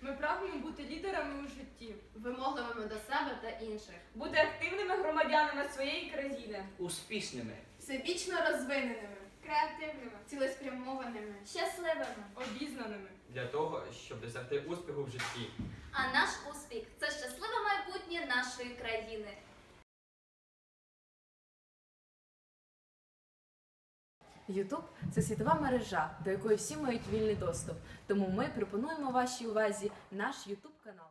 Ми прагнемо бути лідерами у житті, вимогливими до себе та інших, бути активними громадянами своєї країни. успішними. всебічно розвиненими, креативними, цілеспрямованими. Щасливими. Обізнаними. для того, щоб досягти успіху в житті. А наш успіх це щасливе Ютуб це світова мережа, до якої всі мають вільний доступ. Тому ми пропонуємо вашій увазі наш Ютуб канал.